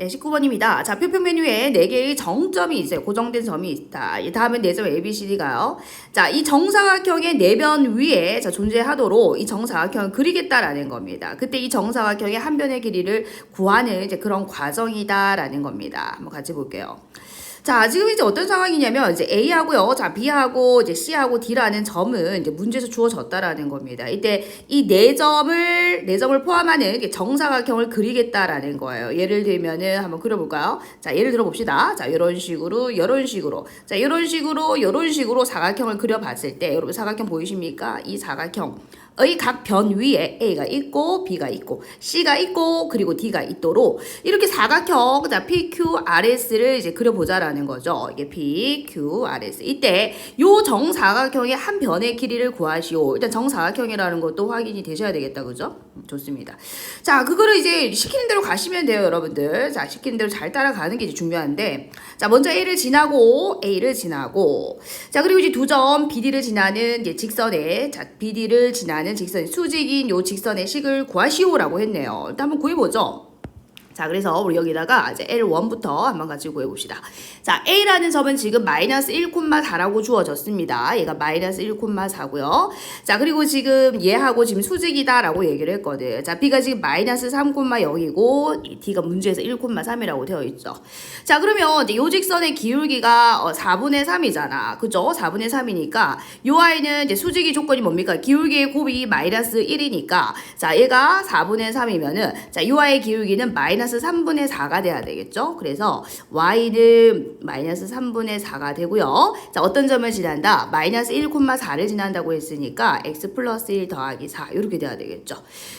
네, 19번입니다. 좌표표 메뉴에 4개의 정점이 있어요. 고정된 점이 있다. 이 다음은 4점 ABCD가요. 자, 이 정사각형의 내변 위에 자, 존재하도록 이 정사각형을 그리겠다라는 겁니다. 그때 이 정사각형의 한 변의 길이를 구하는 이제 그런 과정이다라는 겁니다. 한번 같이 볼게요. 자, 지금 이제 어떤 상황이냐면 이제 A하고요. 자, B하고 이제 C하고 D라는 점은 이제 문제에서 주어졌다라는 겁니다. 이때 이 네 점을 네 점을 포함하는 정사각형을 그리겠다라는 거예요. 예를 들면은 한번 그려 볼까요? 자, 예를 들어 봅시다. 자, 이런 식으로 이런 식으로. 자, 이런 식으로 이런 식으로 사각형을 그려 봤을 때 여러분 사각형 보이십니까? 이 사각형 의 각 변 위에 A가 있고 B가 있고 C가 있고 그리고 D가 있도록 이렇게 사각형 자 PQRS를 이제 그려보자라는 거죠. 이게 PQRS 이때 요 정사각형의 한 변의 길이를 구하시오. 일단 정사각형이라는 것도 확인이 되셔야 되겠다, 그죠? 음, 좋습니다. 자 그거를 이제 시키는 대로 가시면 돼요, 여러분들. 자 시키는 대로 잘 따라가는 게 이제 중요한데 자 먼저 A를 지나고 A를 지나고 자 그리고 이제 두 점 BD를 지나는 이제 직선에 자 BD를 지나는 직선 수직인 요 직선의 식을 구하시오라고 했네요. 일단 한번 구해보죠. 자, 그래서 우리 여기다가 이제 L1부터 한번 같이 구해봅시다. 자, A라는 점은 지금 마이너스 1,4라고 주어졌습니다. 얘가 마이너스 1,4고요. 자, 그리고 지금 얘하고 지금 수직이다라고 얘기를 했거든. 자, B가 지금 마이너스 3,0이고 이 D가 문제에서 1,3이라고 되어 있죠. 자, 그러면 요 직선의 기울기가 어, 4분의 3이잖아. 그죠? 4분의 3이니까 요 아이는 이제 수직이 조건이 뭡니까? 기울기의 곱이 마이너스 1이니까 자, 얘가 4분의 3이면은 자, 요 아이의 기울기는 마이너스 3분의 4가 돼야 되겠죠? 그래서 y는 마이너스 3분의 4가 되고요. 자, 어떤 점을 지난다? 마이너스 1,4를 지난다고 했으니까 x 플러스 1 더하기 4 이렇게 돼야 되겠죠.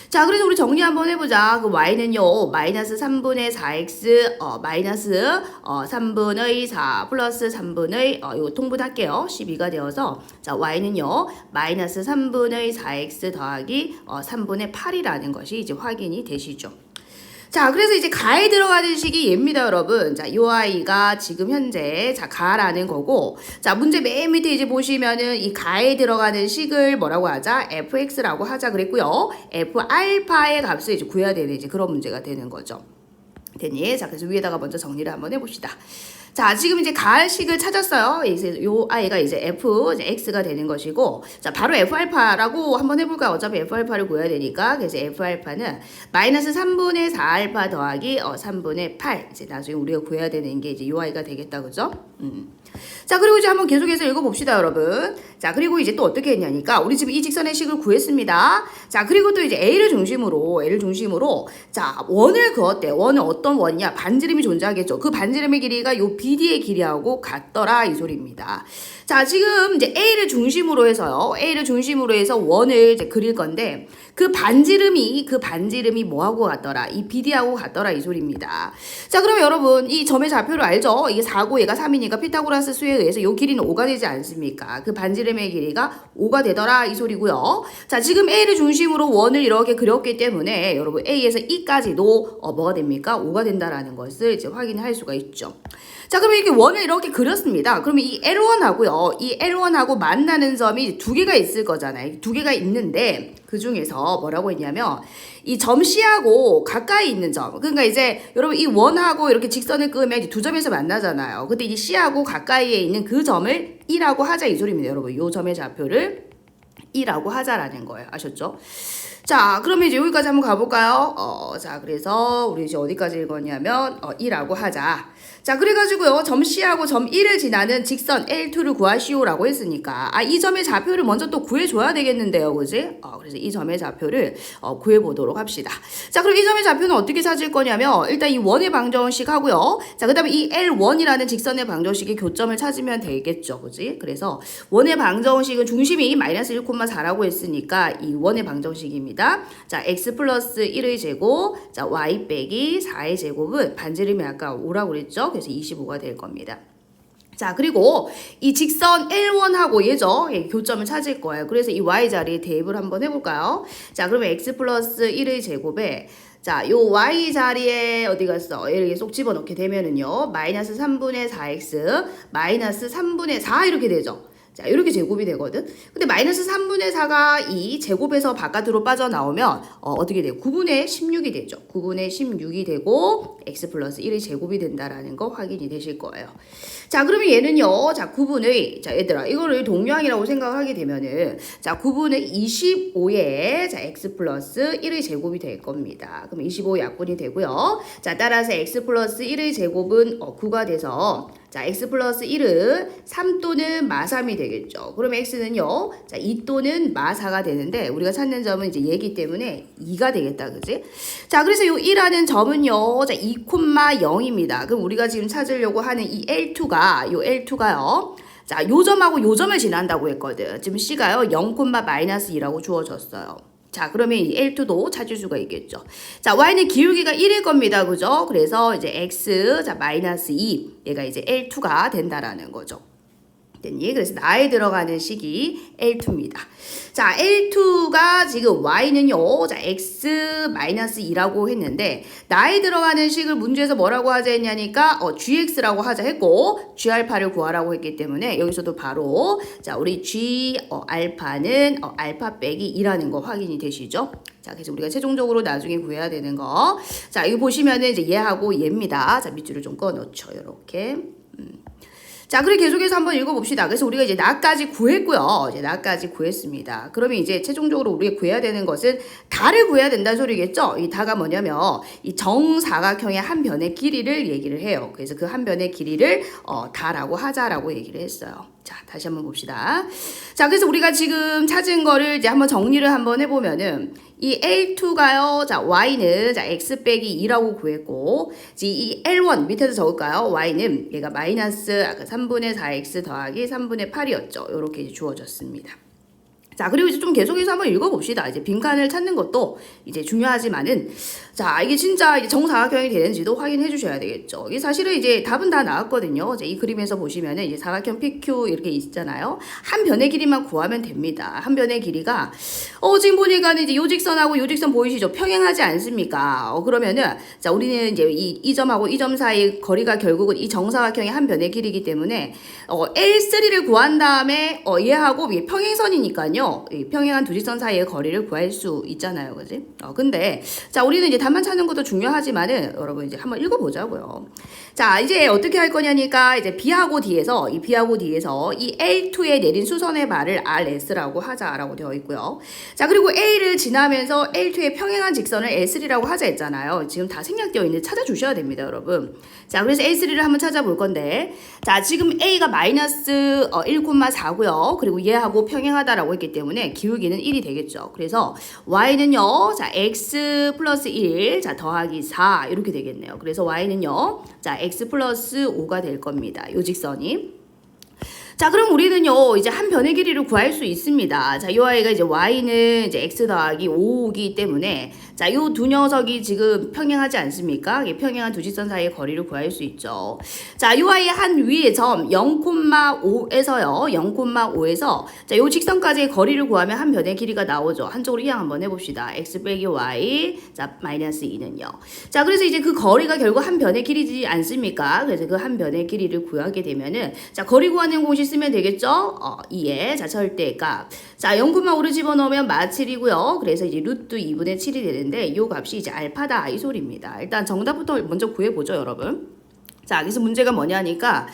자, 그래서 우리 정리 한번 해보자. 그 y는요, 마이너스 3분의 4x, 어, 마이너스 어, 3분의 4 플러스 3분의 어, 요 통분할게요. 12가 되어서 자, y는요, 마이너스 3분의 4x 더하기 어, 3분의 8이라는 것이 이제 확인이 되시죠. 자, 그래서 이제 가에 들어가는 식이 얘입니다, 여러분. 자, 요 아이가 지금 현재 자, 가라는 거고. 자, 문제 맨 밑에 이제 보시면은 이 가에 들어가는 식을 뭐라고 하자? fx라고 하자 그랬고요. f알파의 값을 이제 구해야 되는 이제 그런 문제가 되는 거죠. 됐니? 자, 그래서 위에다가 먼저 정리를 한번 해 봅시다. 자, 지금 이제 가식을 찾았어요. 이제 요 아이가 이제 f, 이제 x가 되는 것이고, 자, 바로 f 알파라고 한번 해볼까요? 어차피 f 알파를 구해야 되니까, 그래서 f 알파는 마이너스 3분의 4 알파 더하기 어, 3분의 8. 이제 나중에 우리가 구해야 되는 게 이제 요 아이가 되겠다, 그죠? 음. 자, 그리고 이제 한번 계속해서 읽어봅시다, 여러분. 자, 그리고 이제 또 어떻게 했냐니까, 우리 지금 이 직선의 식을 구했습니다. 자, 그리고 또 이제 A를 중심으로, A를 중심으로, 자, 원을 그었대. 원은 어떤 원이냐? 반지름이 존재하겠죠. 그 반지름의 길이가 요 BD의 길이하고 같더라, 이 소리입니다. 자, 지금 이제 A를 중심으로 해서요. A를 중심으로 해서 원을 이제 그릴 건데, 그 반지름이, 그 반지름이 뭐하고 같더라? 이 BD하고 같더라, 이 소리입니다. 자, 그러면 여러분, 이 점의 좌표를 알죠? 이게 4고 얘가 3이니까 피타고라스 수에 의해서 요 길이는 5가 되지 않습니까? 그 반지름의 길이가 5가 되더라, 이 소리고요. 자, 지금 A를 중심으로 원을 이렇게 그렸기 때문에 여러분 A에서 E까지도 어, 뭐가 됩니까? 5가 된다라는 것을 이제 확인할 수가 있죠. 자, 그러면 이렇게 원을 이렇게 그렸습니다. 그러면 이 L1하고요. 이 L1하고 만나는 점이 두 개가 있을 거잖아요. 두 개가 있는데 그 중에서 뭐라고 했냐면 이 점 C하고 가까이 있는 점. 그러니까 이제 여러분 이 원하고 이렇게 직선을 끄면 두 점에서 만나잖아요. 근데 이 C하고 가까이에 있는 그 점을 E라고 하자 이 소리입니다. 여러분 요 점의 좌표를 E라고 하자라는 거예요. 아셨죠? 자, 그러면 이제 여기까지 한번 가볼까요? 어, 자, 그래서 우리 이제 어디까지 읽었냐면, 어, 2라고 하자. 자, 그래가지고요, 점 C하고 점 1을 지나는 직선 L2를 구하시오라고 했으니까, 아, 이 점의 좌표를 먼저 또 구해줘야 되겠는데요, 그지? 어, 그래서 이 점의 좌표를 어, 구해보도록 합시다. 자, 그럼 이 점의 좌표는 어떻게 찾을 거냐면, 일단 이 원의 방정식 하고요. 자, 그 다음에 이 L1이라는 직선의 방정식의 교점을 찾으면 되겠죠, 그지? 그래서 원의 방정식은 중심이 마이너스 1,4라고 했으니까 이 원의 방정식입니다. 자, x 플러스 1의 제곱, 자, y 빼기 4의 제곱은 반지름이 아까 5라고 그랬죠? 그래서 25가 될 겁니다. 자, 그리고 이 직선 L1하고 얘죠? 예, 교점을 찾을 거예요. 그래서 이 y 자리에 대입을 한번 해볼까요? 자, 그러면 x 플러스 1의 제곱에 자, 요 y 자리에 어디 갔어? 얘를 쏙 집어넣게 되면은요. 마이너스 3분의 4x 마이너스 3분의 4 이렇게 되죠. 자, 이렇게 제곱이 되거든. 근데 마이너스 3분의 4가 이 제곱에서 바깥으로 빠져나오면 어, 어떻게 돼요? 9분의 16이 되죠. 9분의 16이 되고 x 플러스 1의 제곱이 된다라는 거 확인이 되실 거예요. 자, 그러면 얘는요. 자, 9분의 자, 얘들아. 이거를 동량이라고 생각하게 되면은 자, 9분의 25에 자, x 플러스 1의 제곱이 될 겁니다. 그럼 25 약분이 되고요. 자, 따라서 x 플러스 1의 제곱은 어, 9가 돼서 자, x 플러스 1은 3 또는 마3이 되겠죠. 그럼 x는요, 자, 2 또는 마4가 되는데, 우리가 찾는 점은 이제 얘기 때문에 2가 되겠다, 그지? 자, 그래서 요 1하는 점은요, 자, 2,0입니다. 그럼 우리가 지금 찾으려고 하는 이 L2가, 요 L2가요, 자, 요 점하고 요 점을 지난다고 했거든. 지금 C가요, 0, 마이너스 2라고 주어졌어요. 자, 그러면 이 L2도 찾을 수가 있겠죠. 자, Y는 기울기가 1일 겁니다. 그죠? 그래서 이제 X, 자, 마이너스 2. 얘가 이제 L2가 된다라는 거죠. 됐니? 그래서 나에 들어가는 식이 L2입니다. 자, L2가 지금 Y는요, 자, X-2라고 했는데, 나에 들어가는 식을 문제에서 뭐라고 하자 했냐니까, 어, GX라고 하자 했고, G알파를 구하라고 했기 때문에, 여기서도 바로, 자, 우리 G, 어, 알파는, 어, 알파 빼기 2라는 거 확인이 되시죠? 자, 그래서 우리가 최종적으로 나중에 구해야 되는 거. 자, 이거 보시면은 이제 얘하고 얘입니다. 자, 밑줄을 좀꺼 넣죠. 요렇게. 자, 그리고 계속해서 한번 읽어봅시다. 그래서 우리가 이제 나까지 구했고요. 이제 나까지 구했습니다. 그러면 이제 최종적으로 우리가 구해야 되는 것은 다를 구해야 된다는 소리겠죠? 이 다가 뭐냐면 이 정사각형의 한 변의 길이를 얘기를 해요. 그래서 그 한 변의 길이를 어, 다라고 하자라고 얘기를 했어요. 자, 다시 한번 봅시다. 자, 그래서 우리가 지금 찾은 거를 이제 한번 정리를 한번 해보면은 이 L2가요. 자, Y는 자, X 빼기 2라고 구했고, 이 L1 밑에서 적을까요? Y는 얘가 마이너스 아까 3분의 4X 더하기 3분의 8이었죠. 이렇게 주어졌습니다. 자, 그리고 이제 좀 계속해서 한번 읽어봅시다. 이제 빈칸을 찾는 것도 이제 중요하지만은, 자, 이게 진짜 정사각형이 되는지도 확인해 주셔야 되겠죠. 이게 사실은 이제 답은 다 나왔거든요. 이제 이 그림에서 보시면은 이제 사각형 PQ 이렇게 있잖아요. 한 변의 길이만 구하면 됩니다. 한 변의 길이가, 어, 지금 보니까는 이제 요직선하고 요직선 보이시죠? 평행하지 않습니까? 어, 그러면은, 자, 우리는 이제 이, 이 점하고 이 점 사이 거리가 결국은 이 정사각형의 한 변의 길이기 때문에, 어, L3를 구한 다음에, 어, 얘하고 평행선이니까요. 이 평행한 두 직선 사이의 거리를 구할 수 있잖아요. 그지? 어, 근데, 자, 우리는 이제 답만 찾는 것도 중요하지만은, 여러분 이제 한번 읽어보자고요. 자, 이제 어떻게 할 거냐니까, 이제 B하고 D에서, 이 B하고 D에서 이 L2에 내린 수선의 말을 RS라고 하자라고 되어 있고요. 자, 그리고 A를 지나면서 L2에 평행한 직선을 L3라고 하자 했잖아요. 지금 다 생략되어 있는데 찾아주셔야 됩니다, 여러분. 자, 그래서 L3를 한번 찾아볼 건데, 자, 지금 A가 마이너스 어, 1,4고요. 그리고 얘하고 평행하다라고 했기 때문에 기울기는 1이 되겠죠. 그래서 Y는요, 자, X 플러스 1, 자, 더하기 4, 이렇게 되겠네요. 그래서 Y는요, 자, X 플러스 5가 될 겁니다. 요 직선이. 자, 그럼 우리는요, 이제 한 변의 길이를 구할 수 있습니다. 자, 이 아이가 이제 y는 이제 x 더하기 5이기 때문에, 자, 요두 녀석이 지금 평행하지 않습니까? 이 평행한 두 직선 사이의 거리를 구할 수 있죠. 자, 이 아이의 한 위의 점 0,5에서요, 0,5에서, 자, 요 직선까지의 거리를 구하면 한 변의 길이가 나오죠. 한쪽으로 이양 한번 해봅시다. x 빼기 y, 자, 마이너스 2는요. 자, 그래서 이제 그 거리가 결국 한 변의 길이지 않습니까? 그래서 그 한 변의 길이를 구하게 되면은, 자, 거리 구하는 공식 쓰면 되겠죠? 어, 2의 자, 절대값. 자, 0,5를 집어넣으면 마7이고요. 그래서 이제 루트 2분의 7이 되는데 이 값이 이제 알파다 이 소리입니다. 일단 정답부터 먼저 구해보죠, 여러분. 자, 그래서 문제가 뭐냐니까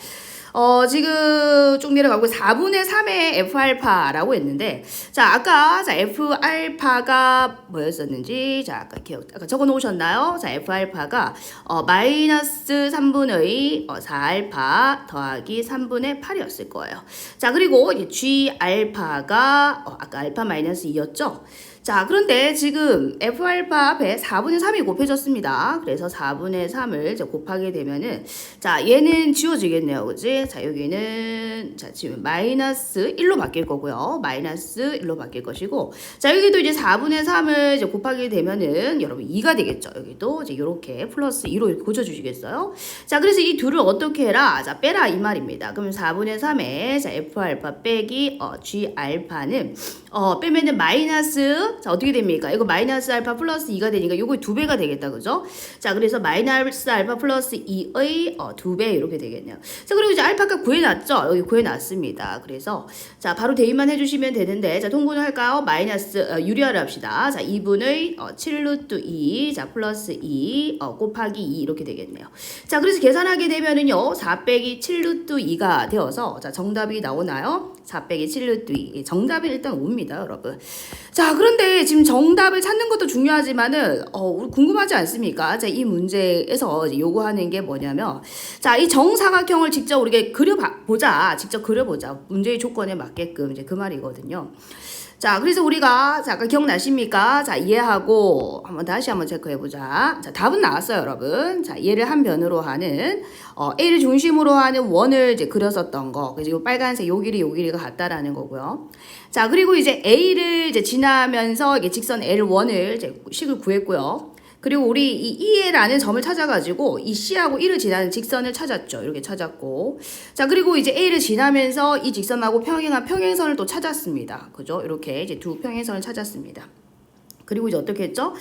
어, 지금 쭉 내려가고 4분의 3의 F알파라고 했는데, 자, 아까, 자, F알파가 뭐였었는지, 자, 아까 기억, 아까 적어 놓으셨나요? 자, F알파가, 어, 마이너스 3분의 어, 4알파 더하기 3분의 8이었을 거예요. 자, 그리고 이제 G알파가, 어, 아까 알파 마이너스 2였죠? 자, 그런데 지금 F알파 앞에 4분의 3이 곱해졌습니다. 그래서 4분의 3을 이제 곱하게 되면은, 자, 얘는 지워지겠네요. 그지? 자, 여기는, 자, 지금 마이너스 1로 바뀔 거고요. 마이너스 1로 바뀔 것이고, 자, 여기도 이제 4분의 3을 이제 곱하게 되면은, 여러분 2가 되겠죠. 여기도 이제 이렇게 플러스 2로 이렇게 고쳐주시겠어요? 자, 그래서 이 둘을 어떻게 해라? 자, 빼라. 이 말입니다. 그럼 4분의 3에, 자, F알파 빼기, 어, G알파는, 어, 빼면은 마이너스 자, 어떻게 됩니까? 이거 마이너스 알파 플러스 2가 되니까 요거 두 배가 되겠다. 그죠? 자, 그래서 마이너스 알파 플러스 2의 어, 두배 이렇게 되겠네요. 자, 그리고 이제 알파값 구해놨죠? 여기 구해놨습니다. 그래서 자, 바로 대입만 해주시면 되는데 자, 통분을 할까요? 마이너스 어, 유리화를 합시다. 자, 2분의 어, 7루트 2, 자, 플러스 2 어, 곱하기 2 이렇게 되겠네요. 자, 그래서 계산하게 되면은요, 4 빼기 7루트 2가 되어서 자, 정답이 나오나요? 4 빼기 7루트 2. 정답이 일단 옵니다, 여러분. 자, 그런데 지금 정답을 찾는 것도 중요하지만은 어, 궁금하지 않습니까? 자, 이 문제에서 요구하는 게 뭐냐면 자, 이 정사각형을 직접 우리가 그려 보자. 직접 그려 보자. 문제의 조건에 맞게끔 이제 그 말이거든요. 자, 그래서 우리가 자, 아까 기억나십니까? 자, 이해하고 한번 다시 한번 체크해 보자. 자, 답은 나왔어요, 여러분. 자, 얘를 한 변으로 하는 어, A를 중심으로 하는 원을 이제 그렸었던 거. 그래서 요 빨간색 요 길이 요 길이가 같다라는 거고요. 자, 그리고 이제 A를 이제 지나면서 이게 직선 L1을 이제 식을 구했고요. 그리고 우리 이 E라는 점을 찾아가지고 이 C하고 E를 지나는 직선을 찾았죠. 이렇게 찾았고. 자, 그리고 이제 A를 지나면서 이 직선하고 평행한 평행선을 또 찾았습니다. 그죠? 이렇게 이제 두 평행선을 찾았습니다. 그리고 이제 어떻게 했죠?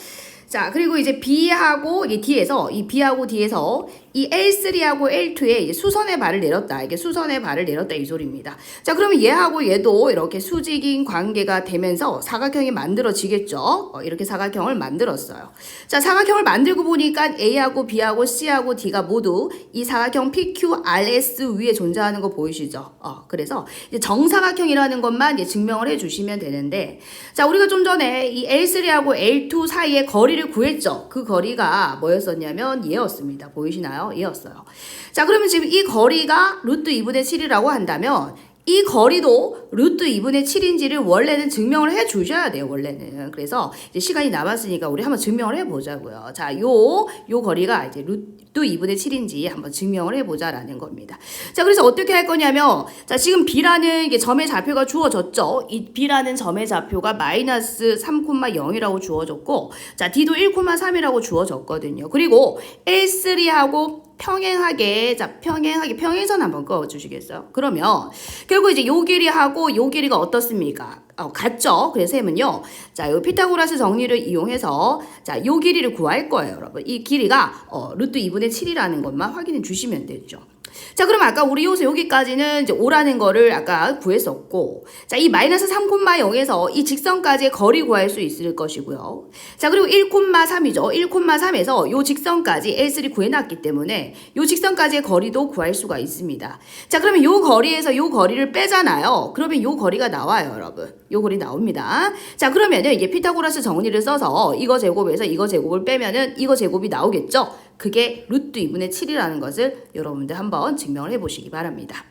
자, 그리고 이제 B하고 이 D에서 이 B하고 D에서 이 L3하고 L2에 이제 수선의 발을 내렸다. 이게 수선의 발을 내렸다 이 소리입니다. 자, 그러면 얘하고 얘도 이렇게 수직인 관계가 되면서 사각형이 만들어지겠죠. 어, 이렇게 사각형을 만들었어요. 자, 사각형을 만들고 보니까 A하고 B하고 C하고 D가 모두 이 사각형 PQRS 위에 존재하는 거 보이시죠? 어, 그래서 정사각형이라는 것만 증명을 해주시면 되는데, 자, 우리가 좀 전에 이 L3하고 L2 사이의 거리를 구했죠. 그 거리가 뭐였었냐면 얘였습니다. 보이시나요? 얘였어요. 자, 그러면 지금 이 거리가 루트 2분의 7이라고 한다면 이 거리도 루트 2분의 7인지를 원래는 증명을 해 주셔야 돼요, 원래는. 그래서 이제 시간이 남았으니까 우리 한번 증명을 해 보자고요. 자, 요, 요 거리가 이제 루트 2분의 7인지 한번 증명을 해 보자라는 겁니다. 자, 그래서 어떻게 할 거냐면, 자, 지금 B라는 이게 점의 좌표가 주어졌죠. 이 B라는 점의 좌표가 마이너스 3,0이라고 주어졌고, 자, D도 1,3이라고 주어졌거든요. 그리고 L3하고 평행하게 자 평행하게 평행선 한번 그어 주시겠어요? 그러면 결국 이제 요 길이하고 요 길이가 어떻습니까? 어, 같죠? 그래서 셈은요. 자, 요 피타고라스 정리를 이용해서 자, 요 길이를 구할 거예요, 여러분. 이 길이가 어, 루트 2분의 7이라는 것만 확인해 주시면 되죠. 자, 그럼 아까 우리 요소 여기까지는 이제 오라는 거를 아까 구했었고, 자, 이 마이너스 3,0에서 이 직선까지의 거리 구할 수 있을 것이고요. 자, 그리고 1,3이죠. 1,3에서 요 직선까지 L3 구해놨기 때문에 요 직선까지의 거리도 구할 수가 있습니다. 자, 그러면 요 거리에서 요 거리를 빼잖아요. 그러면 요 거리가 나와요, 여러분. 요 거리 나옵니다. 자, 그러면은 이게 피타고라스 정리를 써서 이거 제곱에서 이거 제곱을 빼면은 이거 제곱이 나오겠죠? 그게 루트 2분의 7이라는 것을 여러분들 한번 증명을 해보시기 바랍니다.